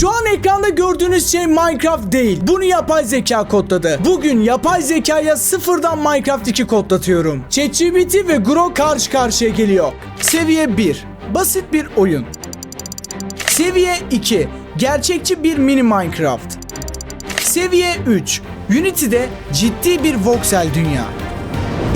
Şu an ekranda gördüğünüz şey Minecraft değil. Bunu yapay zeka kodladı. Bugün yapay zekaya sıfırdan Minecraft 2 kodlatıyorum. ChatGPT ve Grok karşı karşıya geliyor. Seviye 1. Basit bir oyun. Seviye 2. Gerçekçi bir mini Minecraft. Seviye 3. Unity'de ciddi bir voxel dünya.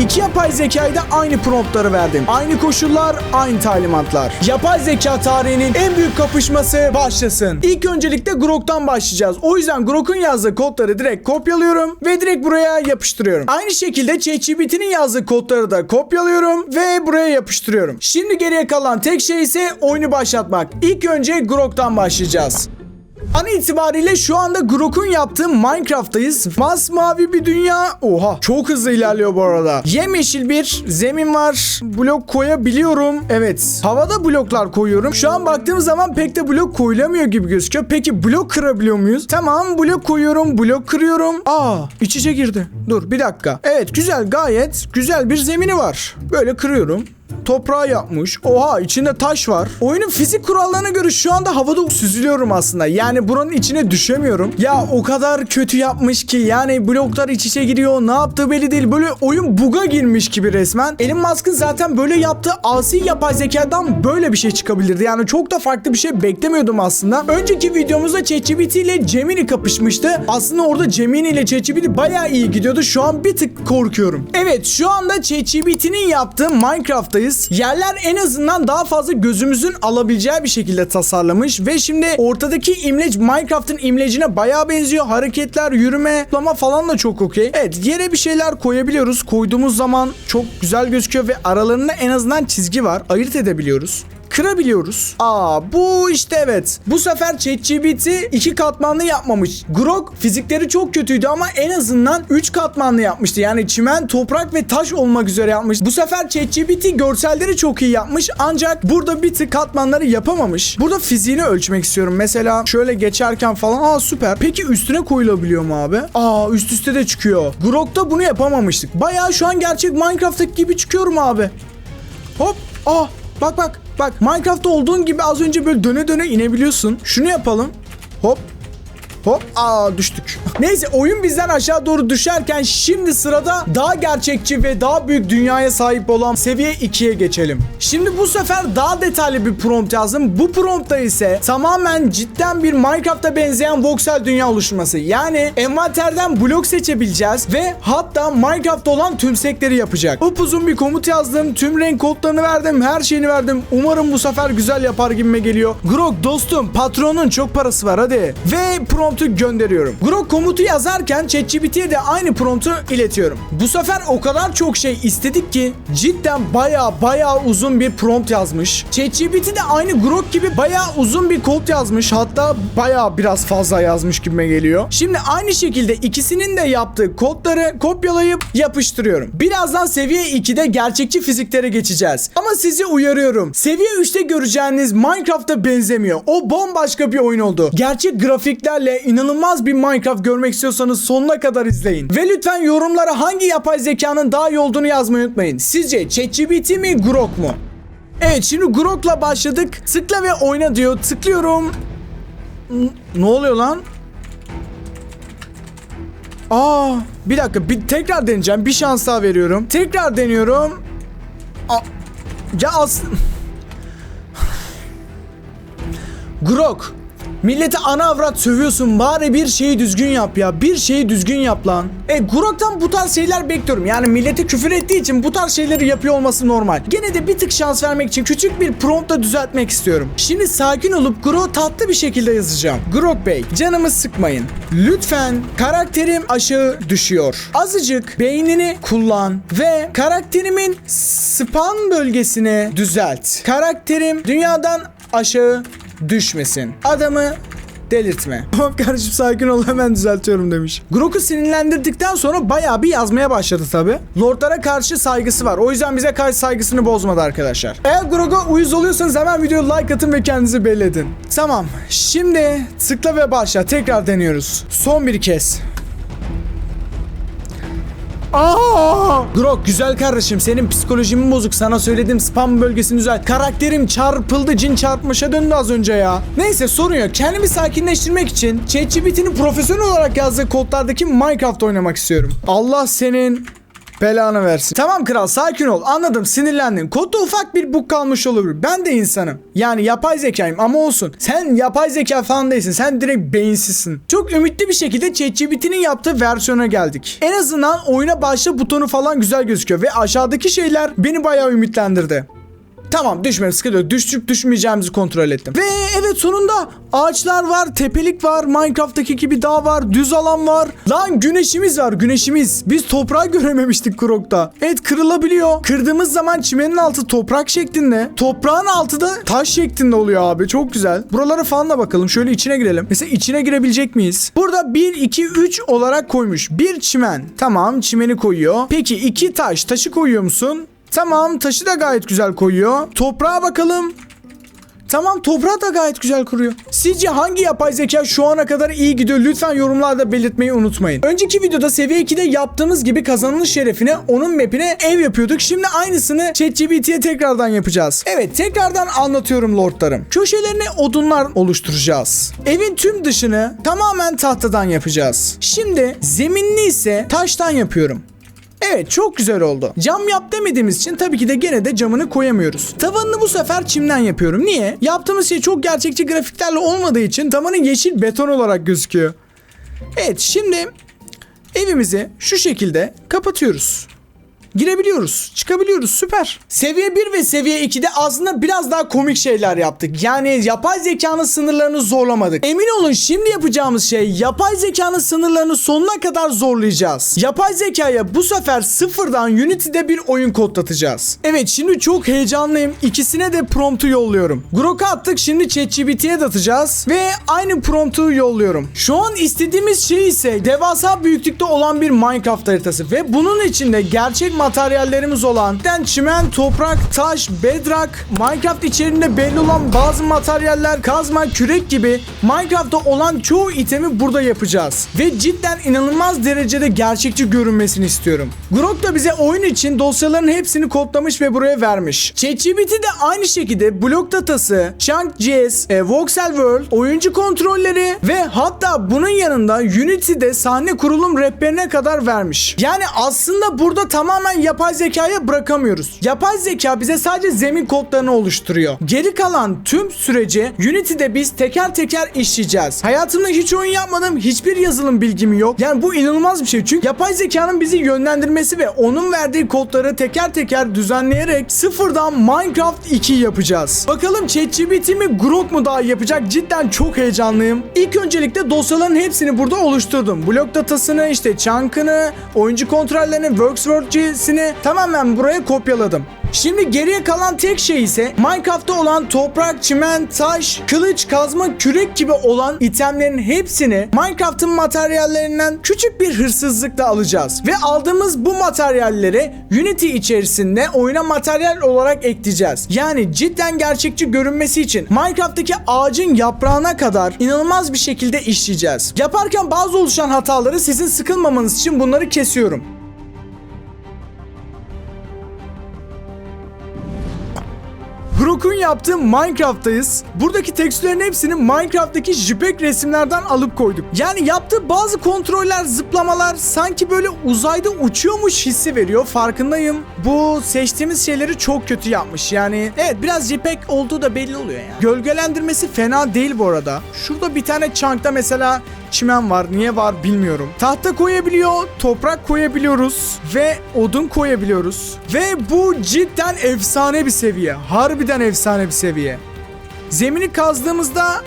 İki yapay zekayı da aynı promptları verdim. Aynı koşullar, aynı talimatlar. Yapay zeka tarihinin en büyük kapışması başlasın. İlk öncelikle Grok'tan başlayacağız. O yüzden Grok'un yazdığı kodları direkt kopyalıyorum ve direkt buraya yapıştırıyorum. Aynı şekilde ChatGPT'nin yazdığı kodları da kopyalıyorum ve buraya yapıştırıyorum. Şimdi geriye kalan tek şey ise oyunu başlatmak. İlk önce Grok'tan başlayacağız. An itibariyle şu anda Grok'un yaptığı Minecraft'tayız. Masmavi bir dünya. Oha çok hızlı ilerliyor bu arada. Yemyeşil bir zemin var. Blok koyabiliyorum. Evet. Havada bloklar koyuyorum. Şu an baktığım zaman pek de blok koyulamıyor gibi gözüküyor. Peki blok kırabiliyor muyuz? Tamam blok koyuyorum. Blok kırıyorum. Aa iç içe girdi. Dur bir dakika. Evet güzel gayet güzel bir zemini var. Böyle kırıyorum toprağı yapmış. Oha içinde taş var. Oyunun fizik kurallarına göre şu anda havada süzülüyorum aslında. Yani buranın içine düşemiyorum. Ya o kadar kötü yapmış ki yani bloklar iç içe giriyor. Ne yaptığı belli değil. Böyle oyun buga girmiş gibi resmen. Elon Musk'ın zaten böyle yaptığı asi yapay zekadan böyle bir şey çıkabilirdi. Yani çok da farklı bir şey beklemiyordum aslında. Önceki videomuzda ChatGPT ile Gemini kapışmıştı. Aslında orada Gemini ile ChatGPT bayağı iyi gidiyordu. Şu an bir tık korkuyorum. Evet şu anda ChatGPT'nin yaptığı Minecraft'tayız. Yerler en azından daha fazla gözümüzün alabileceği bir şekilde tasarlamış ve şimdi ortadaki imleç Minecraft'ın imlecine bayağı benziyor. Hareketler, yürüme, zıplama falan da çok okey. Evet yere bir şeyler koyabiliyoruz. Koyduğumuz zaman çok güzel gözüküyor ve aralarında en azından çizgi var. Ayırt edebiliyoruz kırabiliyoruz. Aa bu işte evet. Bu sefer ChatGPT iki katmanlı yapmamış. Grok fizikleri çok kötüydü ama en azından 3 katmanlı yapmıştı. Yani çimen, toprak ve taş olmak üzere yapmış. Bu sefer ChatGPT görselleri çok iyi yapmış ancak burada bir tık katmanları yapamamış. Burada fiziğini ölçmek istiyorum. Mesela şöyle geçerken falan aa süper. Peki üstüne koyulabiliyor mu abi? Aa üst üste de çıkıyor. Grok'ta bunu yapamamıştık. Bayağı şu an gerçek Minecraft'taki gibi çıkıyorum abi. Hop. Ah bak bak. Bak Minecraft'ta olduğun gibi az önce böyle döne döne inebiliyorsun. Şunu yapalım. Hop. Hop aa düştük. Neyse oyun bizden aşağı doğru düşerken şimdi sırada daha gerçekçi ve daha büyük dünyaya sahip olan seviye 2'ye geçelim. Şimdi bu sefer daha detaylı bir prompt yazdım. Bu promptta ise tamamen cidden bir Minecraft'a benzeyen voxel dünya oluşması. Yani envanterden blok seçebileceğiz ve hatta Minecraft'ta olan tümsekleri yapacak. Upuzun bir komut yazdım. Tüm renk kodlarını verdim. Her şeyini verdim. Umarım bu sefer güzel yapar gibime geliyor. Grok dostum patronun çok parası var hadi. Ve prompt promptu gönderiyorum. Grok komutu yazarken ChatGPT'ye de aynı promptu iletiyorum. Bu sefer o kadar çok şey istedik ki cidden baya baya uzun bir prompt yazmış. ChatGPT de aynı Grok gibi baya uzun bir kod yazmış. Hatta baya biraz fazla yazmış gibime geliyor. Şimdi aynı şekilde ikisinin de yaptığı kodları kopyalayıp yapıştırıyorum. Birazdan seviye 2'de gerçekçi fiziklere geçeceğiz. Ama sizi uyarıyorum. Seviye 3'te göreceğiniz Minecraft'a benzemiyor. O bambaşka bir oyun oldu. Gerçek grafiklerle inanılmaz bir Minecraft görmek istiyorsanız sonuna kadar izleyin. Ve lütfen yorumlara hangi yapay zekanın daha iyi olduğunu yazmayı unutmayın. Sizce ChatGPT mi Grok mu? Evet şimdi Grok'la başladık. Tıkla ve oyna diyor. Tıklıyorum. Ne oluyor lan? Aa, bir dakika. Bir tekrar deneyeceğim. Bir şans daha veriyorum. Tekrar deniyorum. Aa, ya aslında Grok. Millete ana avrat sövüyorsun bari bir şeyi düzgün yap ya. Bir şeyi düzgün yap lan. E Grok'tan bu tarz şeyler bekliyorum. Yani millete küfür ettiği için bu tarz şeyleri yapıyor olması normal. Gene de bir tık şans vermek için küçük bir promptla düzeltmek istiyorum. Şimdi sakin olup Grok tatlı bir şekilde yazacağım. Grok Bey canımı sıkmayın. Lütfen karakterim aşağı düşüyor. Azıcık beynini kullan ve karakterimin span bölgesini düzelt. Karakterim dünyadan aşağı düşmesin. Adamı delirtme. Tamam kardeşim sakin ol hemen düzeltiyorum demiş. Grok'u sinirlendirdikten sonra bayağı bir yazmaya başladı tabi. Lordlara karşı saygısı var. O yüzden bize karşı saygısını bozmadı arkadaşlar. Eğer Grok'a uyuz oluyorsanız hemen videoya like atın ve kendinizi belli edin. Tamam. Şimdi tıkla ve başla. Tekrar deniyoruz. Son bir kez. Aa! Grok güzel kardeşim senin psikolojin bozuk. Sana söyledim spam bölgesini düzelt. Karakterim çarpıldı cin çarpmışa döndü az önce ya. Neyse sorun yok. Kendimi sakinleştirmek için ChatGPT'nin profesyonel olarak yazdığı kodlardaki Minecraft oynamak istiyorum. Allah senin belanı versin. Tamam kral sakin ol. Anladım sinirlendin. Kodda ufak bir bug kalmış olabilir. Ben de insanım. Yani yapay zekayım ama olsun. Sen yapay zeka falan değilsin. Sen direkt beyinsizsin. Çok ümitli bir şekilde ChatGPT'nin yaptığı versiyona geldik. En azından oyuna başla butonu falan güzel gözüküyor. Ve aşağıdaki şeyler beni bayağı ümitlendirdi. Tamam düşmedim sıkıntı yok. Düştük düşmeyeceğimizi kontrol ettim. Ve evet sonunda ağaçlar var, tepelik var, Minecraft'taki gibi dağ var, düz alan var. Lan güneşimiz var güneşimiz. Biz toprağı görememiştik Krok'ta. Evet kırılabiliyor. Kırdığımız zaman çimenin altı toprak şeklinde. Toprağın altı da taş şeklinde oluyor abi. Çok güzel. Buralara falan da bakalım. Şöyle içine girelim. Mesela içine girebilecek miyiz? Burada 1, 2, 3 olarak koymuş. Bir çimen. Tamam çimeni koyuyor. Peki iki taş. Taşı koyuyor musun? Tamam taşı da gayet güzel koyuyor. Toprağa bakalım. Tamam toprağı da gayet güzel kuruyor. Sizce hangi yapay zeka şu ana kadar iyi gidiyor? Lütfen yorumlarda belirtmeyi unutmayın. Önceki videoda seviye 2'de yaptığımız gibi kazanılış şerefine onun mapine ev yapıyorduk. Şimdi aynısını ChatGPT'ye tekrardan yapacağız. Evet tekrardan anlatıyorum lordlarım. Köşelerine odunlar oluşturacağız. Evin tüm dışını tamamen tahtadan yapacağız. Şimdi zeminini ise taştan yapıyorum. Evet çok güzel oldu. Cam yap demediğimiz için tabii ki de gene de camını koyamıyoruz. Tavanını bu sefer çimden yapıyorum. Niye? Yaptığımız şey çok gerçekçi grafiklerle olmadığı için tavanı yeşil beton olarak gözüküyor. Evet şimdi evimizi şu şekilde kapatıyoruz. Girebiliyoruz, çıkabiliyoruz süper. Seviye 1 ve seviye 2'de aslında biraz daha komik şeyler yaptık. Yani yapay zekanın sınırlarını zorlamadık. Emin olun şimdi yapacağımız şey yapay zekanın sınırlarını sonuna kadar zorlayacağız. Yapay zekaya bu sefer sıfırdan Unity'de bir oyun kodlatacağız. Evet şimdi çok heyecanlıyım. İkisine de promptu yolluyorum. Grok'a attık şimdi ChatGPT'ye de atacağız ve aynı promptu yolluyorum. Şu an istediğimiz şey ise devasa büyüklükte olan bir Minecraft haritası ve bunun içinde gerçek materyallerimiz olan den çimen, toprak, taş, bedrock, Minecraft içerisinde belli olan bazı materyaller, kazma, kürek gibi Minecraft'ta olan çoğu itemi burada yapacağız. Ve cidden inanılmaz derecede gerçekçi görünmesini istiyorum. Grok da bize oyun için dosyaların hepsini kodlamış ve buraya vermiş. ChatGPT de aynı şekilde blok datası, Chunk.js, e, Voxel World, oyuncu kontrolleri ve hatta bunun yanında Unity'de sahne kurulum rehberine kadar vermiş. Yani aslında burada tamamen yapay zekaya bırakamıyoruz. Yapay zeka bize sadece zemin kodlarını oluşturuyor. Geri kalan tüm süreci Unity'de biz teker teker işleyeceğiz. Hayatımda hiç oyun yapmadım, hiçbir yazılım bilgim yok. Yani bu inanılmaz bir şey çünkü yapay zekanın bizi yönlendirmesi ve onun verdiği kodları teker teker düzenleyerek sıfırdan Minecraft 2 yapacağız. Bakalım ChatGPT mi Grok mu daha yapacak? Cidden çok heyecanlıyım. İlk öncelikle dosyaların hepsini burada oluşturdum. Blok datasını, işte chunk'ını, oyuncu kontrollerini, worksworth'cisini tamamen buraya kopyaladım. Şimdi geriye kalan tek şey ise Minecraft'ta olan toprak, çimen, taş, kılıç, kazma, kürek gibi olan itemlerin hepsini Minecraft'ın materyallerinden küçük bir hırsızlıkla alacağız. Ve aldığımız bu materyalleri Unity içerisinde oyuna materyal olarak ekleyeceğiz. Yani cidden gerçekçi görünmesi için Minecraft'taki ağacın yaprağına kadar inanılmaz bir şekilde işleyeceğiz. Yaparken bazı oluşan hataları sizin sıkılmamanız için bunları kesiyorum. Brook'un yaptığı Minecraft'tayız. Buradaki tekstürlerin hepsini Minecraft'taki JPEG resimlerden alıp koyduk. Yani yaptığı bazı kontroller, zıplamalar sanki böyle uzayda uçuyormuş hissi veriyor. Farkındayım. Bu seçtiğimiz şeyleri çok kötü yapmış. Yani evet biraz JPEG olduğu da belli oluyor yani. Gölgelendirmesi fena değil bu arada. Şurada bir tane chunk'ta mesela çimen var. Niye var bilmiyorum. Tahta koyabiliyor, toprak koyabiliyoruz ve odun koyabiliyoruz. Ve bu cidden efsane bir seviye. Harbiden efsane bir seviye. Zemini kazdığımızda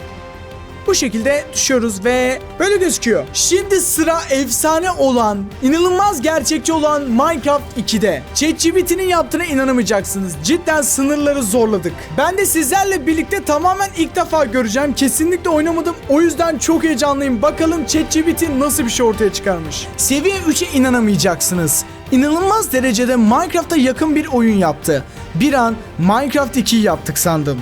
bu şekilde düşüyoruz ve böyle gözüküyor. Şimdi sıra efsane olan, inanılmaz gerçekçi olan Minecraft 2'de. ChatGPT'nin yaptığına inanamayacaksınız. Cidden sınırları zorladık. Ben de sizlerle birlikte tamamen ilk defa göreceğim. Kesinlikle oynamadım. O yüzden çok heyecanlıyım. Bakalım ChatGPT nasıl bir şey ortaya çıkarmış. Seviye 3'e inanamayacaksınız. İnanılmaz derecede Minecraft'a yakın bir oyun yaptı. Bir an Minecraft 2'yi yaptık sandım.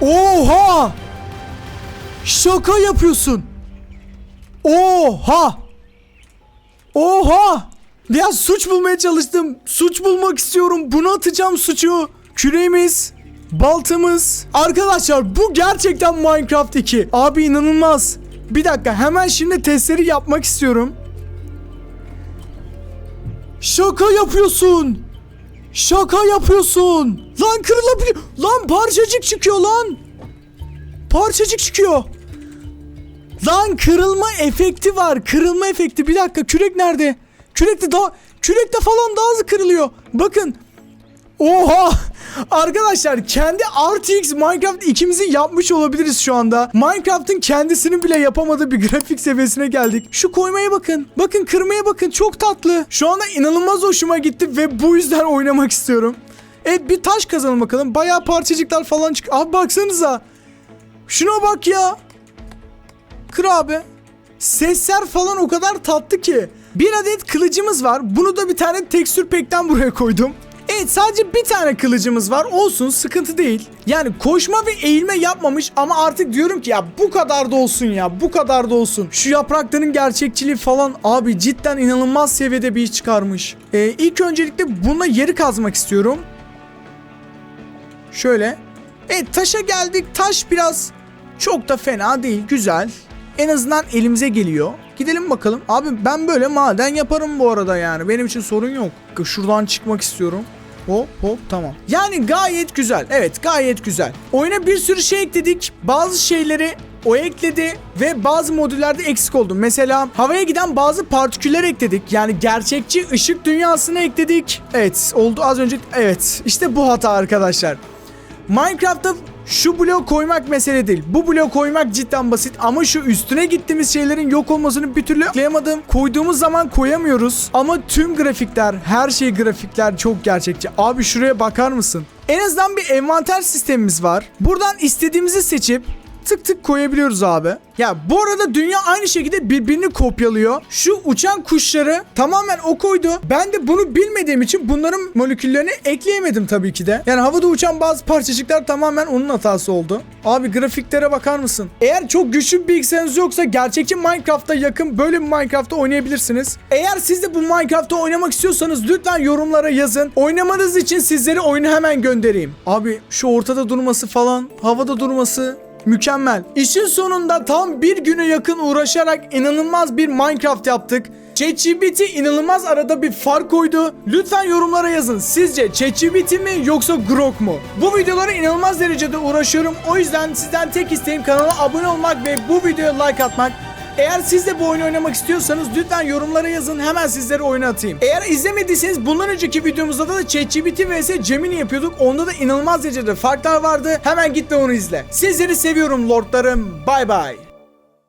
Oha! Şaka yapıyorsun. Oha! Oha! Ya suç bulmaya çalıştım. Suç bulmak istiyorum. Bunu atacağım suçu. Küreğimiz, baltamız. Arkadaşlar bu gerçekten Minecraft 2. Abi inanılmaz. Bir dakika hemen şimdi testleri yapmak istiyorum. Şaka yapıyorsun. Şaka yapıyorsun. Lan kırılabiliyor. Lan parçacık çıkıyor lan. Parçacık çıkıyor. Lan kırılma efekti var. Kırılma efekti. Bir dakika kürek nerede? Kürekte daha kürekte falan daha hızlı kırılıyor. Bakın. Oha! Arkadaşlar kendi RTX Minecraft ikimizi yapmış olabiliriz şu anda. Minecraft'ın kendisinin bile yapamadığı bir grafik seviyesine geldik. Şu koymaya bakın. Bakın kırmaya bakın. Çok tatlı. Şu anda inanılmaz hoşuma gitti ve bu yüzden oynamak istiyorum. Evet bir taş kazalım bakalım. Bayağı parçacıklar falan çık. Abi baksanıza. Şuna bak ya. Kır abi. Sesler falan o kadar tatlı ki. Bir adet kılıcımız var. Bunu da bir tane tekstür pekten buraya koydum. Evet sadece bir tane kılıcımız var. Olsun sıkıntı değil. Yani koşma ve eğilme yapmamış ama artık diyorum ki ya bu kadar da olsun ya. Bu kadar da olsun. Şu yaprakların gerçekçiliği falan abi cidden inanılmaz seviyede bir iş çıkarmış. Ee, ilk öncelikle bununla yeri kazmak istiyorum. Şöyle. Evet taşa geldik. Taş biraz çok da fena değil. Güzel. En azından elimize geliyor. Gidelim bakalım. Abi ben böyle maden yaparım bu arada yani. Benim için sorun yok. Şuradan çıkmak istiyorum. Hop hop tamam. Yani gayet güzel. Evet gayet güzel. Oyuna bir sürü şey ekledik. Bazı şeyleri o ekledi ve bazı modüllerde eksik oldu. Mesela havaya giden bazı partiküller ekledik. Yani gerçekçi ışık dünyasını ekledik. Evet oldu az önce. Evet işte bu hata arkadaşlar. Minecraft'ta şu bloğu koymak mesele değil. Bu bloğu koymak cidden basit ama şu üstüne gittiğimiz şeylerin yok olmasını bir türlü anlayamadım. Koyduğumuz zaman koyamıyoruz. Ama tüm grafikler, her şey grafikler çok gerçekçi. Abi şuraya bakar mısın? En azından bir envanter sistemimiz var. Buradan istediğimizi seçip tık tık koyabiliyoruz abi. Ya bu arada dünya aynı şekilde birbirini kopyalıyor. Şu uçan kuşları tamamen o koydu. Ben de bunu bilmediğim için bunların moleküllerini ekleyemedim tabii ki de. Yani havada uçan bazı parçacıklar tamamen onun hatası oldu. Abi grafiklere bakar mısın? Eğer çok güçlü bir bilgisayarınız yoksa gerçekçi Minecraft'a yakın böyle bir Minecraft'ta oynayabilirsiniz. Eğer siz de bu Minecraft'ta oynamak istiyorsanız lütfen yorumlara yazın. Oynamanız için sizleri oyunu hemen göndereyim. Abi şu ortada durması falan, havada durması Mükemmel. İşin sonunda tam bir güne yakın uğraşarak inanılmaz bir Minecraft yaptık. ChatGPT inanılmaz arada bir fark koydu. Lütfen yorumlara yazın. Sizce ChatGPT mi yoksa Grok mu? Bu videolara inanılmaz derecede uğraşıyorum. O yüzden sizden tek isteğim kanala abone olmak ve bu videoya like atmak. Eğer siz de bu oyunu oynamak istiyorsanız lütfen yorumlara yazın hemen sizlere oyunu atayım. Eğer izlemediyseniz bundan önceki videomuzda da ChatGPT vs Gemini yapıyorduk. Onda da inanılmaz derecede farklar vardı. Hemen git ve onu izle. Sizleri seviyorum lordlarım. Bay bay.